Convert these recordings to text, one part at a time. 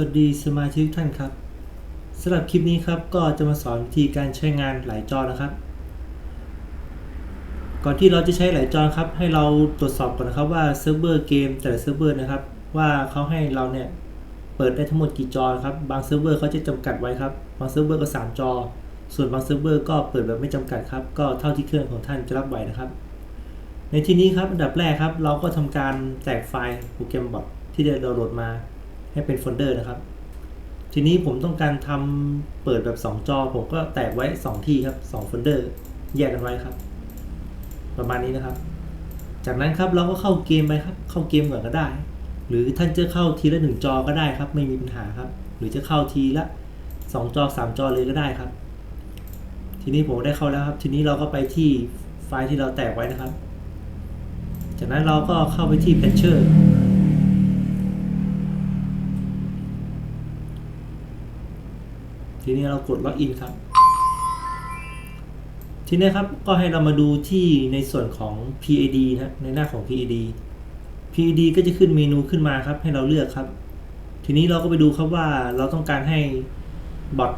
วัสดีสมาชิกท่านครับสำหรับคลิปนี้ครับก็จะมาสอนวิธีการใช้งานหลายจอนะครับ ก่อนที่เราจะใช้หลายจอครับ ให้เราตรวจสอบก่อนนะครับว่าเซิร์ฟเวอร์เกมแต่ละเซิร์ฟเวอร์นะครับ ว่าเขาให้เราเนี่ยเปิดได้ทั้งหมดกี่จอครับบางเซิร์ฟเวอร์เขาจะจำกัดไว้ครับบางเซิร์ฟเวอร์ก็3จอ ส่วนบางเซิร์ฟเวอร์ก็เปิดแบบไม่จำกัดครับก็เท่าที่เครื่องของท่านจะรับไหวนะครับ ในที่นี้ครับอันดับแรกครับ เราก็ทำการแตกไฟล์โปรแกรมบอทที่ได้ดาวน์โหลดมา ให้เป็นโฟลเดอร์นะครับ ทีนี้ผมต้องการทำเปิดแบบ 2 จอ ผมก็แตกไว้ 2 ที่ครับ2โฟลเดอร์แยกกันไว้ครับ ประมาณนี้นะครับ จากนั้นครับเราก็เข้าเกมไปครับ เข้าเกมก่อนก็ได้ หรือท่านจะเข้าทีละหนึ่งจอก็ได้ครับ ไม่มีปัญหาครับ หรือจะเข้าทีละ 2 จอ 3 จอเลยก็ได้ครับ ทีนี้ผมได้เข้าแล้วครับ ทีนี้เราก็ไปที่ไฟล์ที่เราแตกไว้นะครับ จากนั้นเราก็เข้าไปที่ Patcher ทีนี้เรากดล็อกอินครับ ทีนี้ครับก็ให้เรามาดูที่ในส่วนของ PID นะในหน้าของ PID PID ก็จะขึ้นเมนูขึ้นมาครับ ให้เราเลือกครับ ทีนี้เราก็ไปดูครับว่าเราต้องการให้บอท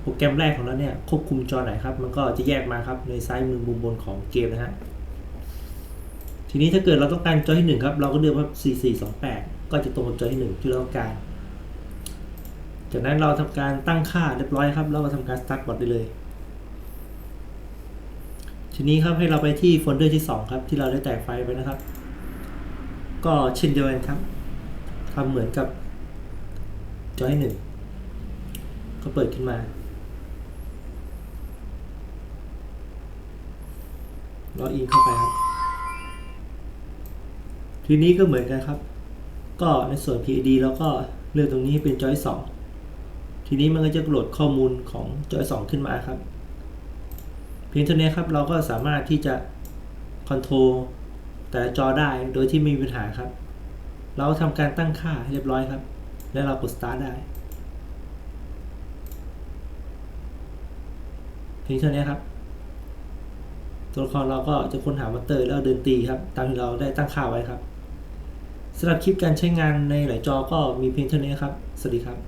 โปรแกรมแรกของเราเนี่ยควบคุมจอไหนครับ มันก็จะแยกมาครับในซ้ายมือมุมบนของเกมนะฮะทีนี้ถ้าเกิดเราต้องการจอที่หนึ่งครับเราก็เลือกว่า4428 ก็จะตรงกับจอที่หนึ่งที่เราต้องการ จากนั้นเราทำการตั้งค่าเรียบร้อยครับ แล้วเราทำการ start bot ได้เลย ทีนี้ครับให้เราไปที่โฟลเดอร์ที่ 2 ครับ ที่เราได้แตกไฟล์ไปนะครับ ก็เช่นเดียวกันครับทำเหมือนกับจอที่หนึ่งก็เปิดขึ้นมาล็อกอินเข้าไปครับ ทีนี้ก็เหมือนกันครับ ก็ในส่วน PID แล้วก็เลือกตรงนี้ให้เป็นจอยสอง ทีนี้มันก็จะโหลดข้อมูลของจอยสองขึ้นมาครับ เพียงเท่านี้ครับเราก็สามารถที่จะคอนโทรลแต่ละจอได้โดยที่ไม่มีปัญหาครับ เราทำการตั้งค่าให้เรียบร้อยครับ แล้วเรากด start ได้เพียงเท่านี้ครับตัวละครเราก็จะค้นหามอนเตอร์แล้วเดินตีครับ ตามที่เราได้ตั้งค่าไว้ครับสำหรับคลิปการใช้งานในหลายจอก็มีเพียงเท่านี้ครับ สวัสดีครับ